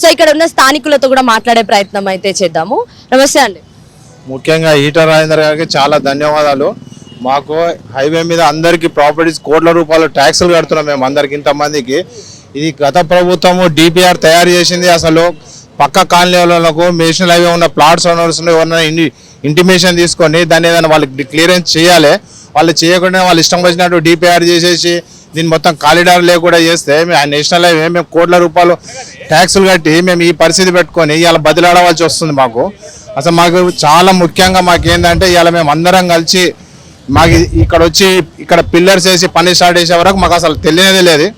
So ఇక్కడ ఉన్న స్థానికులతో కూడా మాట్లాడే ప్రయత్నం అయితే చేద్దాము. నమస్తే అండి. ముఖ్యంగా ఈటర్ రాజేందర్ గారికి చాలా ధన్యవాదాలు. మాకు హైవే మీద అందరికి ప్రాపర్టీస్ కోట్ల రూపాయలు ట్యాక్సులు కడుతున్నాం మేము అందరికి ఇంతమందికి. ఇది గత ప్రభుత్వము డిపిఆర్ తయారు చేసింది అసలు. పక్క కాలనీలకు నేషనల్ హైవే ఉన్న ప్లాట్స్ ఓనర్స్ ఎవరైనా ఇంటి ఇంటిమేషన్ తీసుకొని దాన్ని ఏదైనా వాళ్ళకి క్లియరెన్స్ చేయాలి. వాళ్ళు చేయకుండా వాళ్ళు ఇష్టం వచ్చినట్టు డిపిఆర్ చేసేసి దీన్ని మొత్తం కాలిడార్ లేకుండా చేస్తే మేము ఆ నేషనల్ హైవే మేము కోట్ల రూపాయలు ట్యాక్సులు కట్టి మేము ఈ పరిస్థితి పెట్టుకొని ఇవాళ బదిలాడవలసి వస్తుంది మాకు. అసలు మాకు చాలా ముఖ్యంగా మాకేంటంటే ఇలా ఇవాళ మేము అందరం కలిసి మాకు ఇక్కడ వచ్చి ఇక్కడ పిల్లర్స్ వేసి పని స్టార్ట్ చేసే వరకు మాకు అసలు తెలియదే లేదు.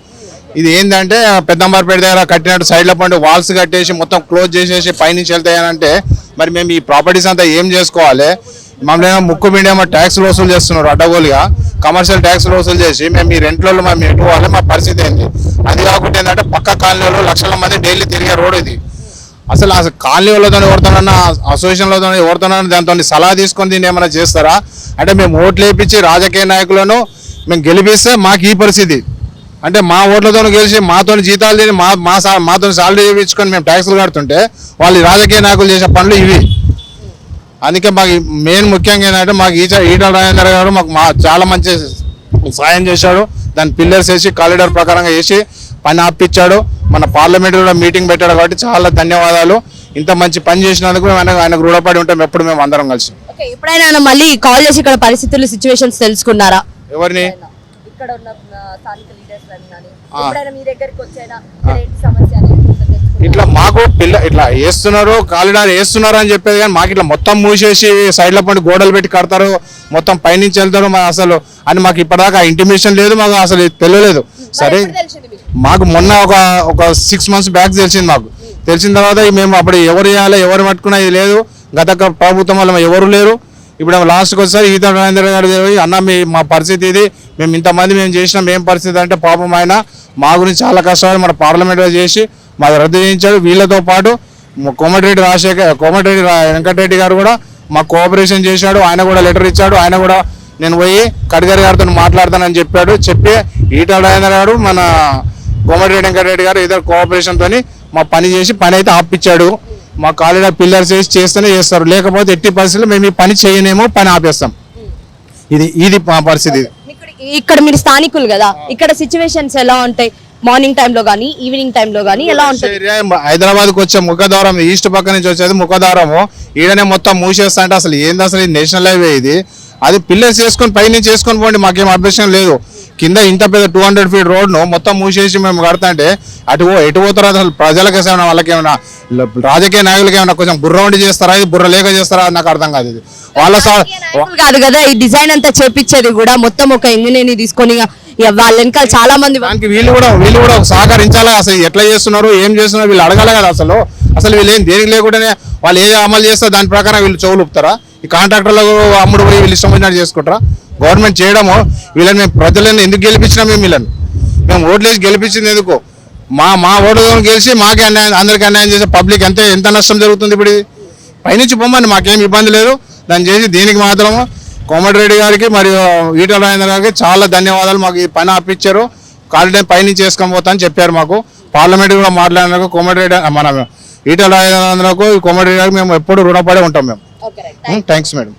ఇది ఏంటంటే పెద్దంబర్పేట దగ్గర కట్టినట్టు సైడ్లో పండి వాల్స్ కట్టేసి మొత్తం క్లోజ్ చేసేసి పైనుంచి వెళ్తాయనంటే మరి మేము ఈ ప్రాపర్టీస్ అంతా ఏం చేసుకోవాలి? మమ్మల్ని ముక్కు ముక్కు పిండేమో ట్యాక్స్లు వసూలు చేస్తున్నారు అడ్డగోలుగా. కమర్షియల్ ట్యాక్స్లు వసూలు చేసి మేము ఈ రెంట్లలో మేము ఎటు మా పరిస్థితి ఏంటి అది కాకుండా ఏంటంటే పక్క కాలనీలో లక్షల మంది డైలీ తిరిగే రోడ్ ఇది. అసలు అసలు కాలనీ ఎవరితోనన్నా అసోసియేషన్లతో ఎవరితోనన్నా దాంతో సలహా తీసుకొని దీన్ని ఏమైనా చేస్తారా? అంటే మేము ఓట్లు వేయించి రాజకీయ నాయకులను మేము గెలిపిస్తే మాకు ఈ పరిస్థితి. అంటే మా ఓట్లతో గెలిచి మాతో జీతాలు తిని మా మాతో సాలరీ చేయించుకొని మేము ట్యాక్సులు కడుతుంటే వాళ్ళు రాజకీయ నాయకులు చేసే పనులు ఇవి. అందుకే మాకు మెయిన్ ముఖ్యంగా ఏంటంటే మాకు ఈచ ఈటల రాజేందర్ గారు మాకు మా చాలా మంచి సాయం చేశాడు. దాని పిల్లర్స్ వేసి కారిడార్ ప్రకారంగా వేసి పని ఆపిచ్చాడు. మన పార్లమెంట్ కూడా మీటింగ్ పెట్టాడు కాబట్టి చాలా ధన్యవాదాలు. ఇంత మంచి పని చేసినందుకు మేము ఆయన ఆయనకు రుణపడి ఉంటాం. ఎప్పుడు మేము అందరం కలిసి. ఎప్పుడైనా ఆయన మళ్ళీ కాల్ చేసి ఇక్కడ పరిస్థితులు సిచ్యువేషన్స్ తెలుసుకున్నారా? ఎవరిని? ఇక్కడ ఉన్న స్థానిక లీడర్స్ మీ దగ్గరికి వచ్చైనా? సమస్య? ఇట్లా మాకు పిల్ల ఇట్లా వేస్తున్నారు కాలిడార్ వేస్తున్నారు అని చెప్పేది కానీ మాకు ఇట్లా మొత్తం మూసేసి సైడ్ల పండి గోడలు పెట్టి కడతారు మొత్తం పైనుంచి వెళ్తారు. మా అసలు అని మాకు ఇప్పటిదాకా ఇంటిమేషన్ లేదు మాకు అసలు తెలియలేదు. సరే మీకు? మొన్న ఒక ఒక సిక్స్ మంత్స్ బ్యాక్ తెలిసింది మాకు. తెలిసిన తర్వాత మేము అప్పుడు ఎవరు చేయాలి ఎవరు పట్టుకున్నా ఇది లేదు. గత ప్రభుత్వం వల్ల ఎవరు లేరు. ఇప్పుడు లాస్ట్కి వచ్చేసరి ఈత రాజేంద్ర గారు అన్న మీ మా పరిస్థితి ఇది. మేము ఇంతమంది మేము చేసినాం ఏం పరిస్థితి అంటే పాపం ఆయన మా గురించి చాలా కష్టపడి మన పార్లమెంట్లో చేసి మాది రద్దు చేయించాడు. వీళ్ళతో పాటు కోమటిరెడ్డి రాజశేఖర్ కోమటిరెడ్డి వెంకటరెడ్డి గారు కూడా మాకు కోఆపరేషన్ చేశాడు. ఆయన కూడా లెటర్ ఇచ్చాడు. ఆయన కూడా నేను పోయి కడిగారి గారితో మాట్లాడతానని చెప్పాడు. చెప్పి ఈటల గారు మన కోమటిరెడ్డి వెంకటరెడ్డి గారు ఇద్దరు కోఆపరేషన్తో మా పని చేసి పని అయితే ఆపిచ్చాడు. మా కాలేజీలో పిల్లర్స్ వేసి చేస్తేనే చేస్తారు. లేకపోతే ఎట్టి పరిస్థితుల్లో మేము ఈ పని చేయనేమో పని ఆపేస్తాం. ఇది ఇది మా పరిస్థితి. ఇక్కడ ఇక్కడ మీరు స్థానికులు కదా. ఇక్కడ సిచ్యువేషన్స్ ఎలా ఉంటాయి? మార్నింగ్ టైంలో కానీ ఈవినింగ్ టైంలో కానీ ఎలా ఉంటుంది? హైదరాబాద్కి వచ్చే ముఖద్వారం ఈస్ట్ పక్క నుంచి వచ్చేది ముఖద్వారము. ఈడనే మొత్తం మూసేస్తా అంటే అసలు ఏంది అసలు నేషనల్ హైవే ఇది? అది పిల్లర్స్ చేసుకొని పై నుంచి చేసుకొని పోండి మాకేం అభ్యర్థం లేదు. కింద ఇంత పెద్ద టూ హండ్రెడ్ ఫీట్ రోడ్ను మొత్తం మూసేసి మేము కడతా అంటే అటు ఎటు పోతారో అసలు? ప్రజలకు ఏమైనా వాళ్ళకి ఏమైనా రాజకీయ నాయకులకి ఏమైనా కొంచెం బుర్ర ఉండి చేస్తారా? ఇది బుర్ర లేక చేస్తారా? నాకు అర్థం కాదు ఇది. వాళ్ళ కాదు కదా ఈ డిజైన్ అంతా చేపించేది కూడా మొత్తం ఒక ఇంజనీర్ తీసుకొని వాళ్ళ వెనకాల చాలా మంది దానికి వీళ్ళు కూడా వీళ్ళు కూడా సహకరించాలి? అసలు ఎట్లా చేస్తున్నారు? ఏం చేస్తున్నారు? వీళ్ళు అడగాలి కదా అసలు. అసలు వీళ్ళు ఏం దేనికి లేకుండానే వాళ్ళు ఏది అమలు చేస్తే దాని ప్రకారం వీళ్ళు చెవులు ఊపుతారా? ఈ కాంట్రాక్టర్లకు అమ్ముడు పోయి వీళ్ళు ఇష్టం వచ్చినట్టు చేసుకుంటారా? గవర్నమెంట్ చేయడము వీళ్ళని మేము ప్రజలను ఎందుకు గెలిపించినాం మేము వీళ్ళని? మేము ఓట్లేసి గెలిపించింది ఎందుకు? మా మా ఓటుతో గెలిచి మాకే అన్యాయం అందరికీ అన్యాయం చేసే పబ్లిక్ ఎంత ఎంత నష్టం జరుగుతుంది ఇప్పుడు ఇది? పైనుంచి పొమ్మని మాకేం ఇబ్బంది లేదు. దాన్ని చేసి దీనికి మాత్రము కోమటిరెడ్డి గారికి మరియు ఈటల రాజేంద్ర గారికి చాలా ధన్యవాదాలు. మాకు ఈ పని ఆపిచ్చారు. కాలిడే పైనుంచి చేసుకొని పోతా అని చెప్పారు మాకు. పార్లమెంట్ కూడా మాట్లాడినాక కోమటిరెడ్డి మన ఈటల రాజేంద్రకు కోమటిరెడ్డి గారికి మేము ఎప్పుడు రుణపడి ఉంటాం మేము. Thanks madam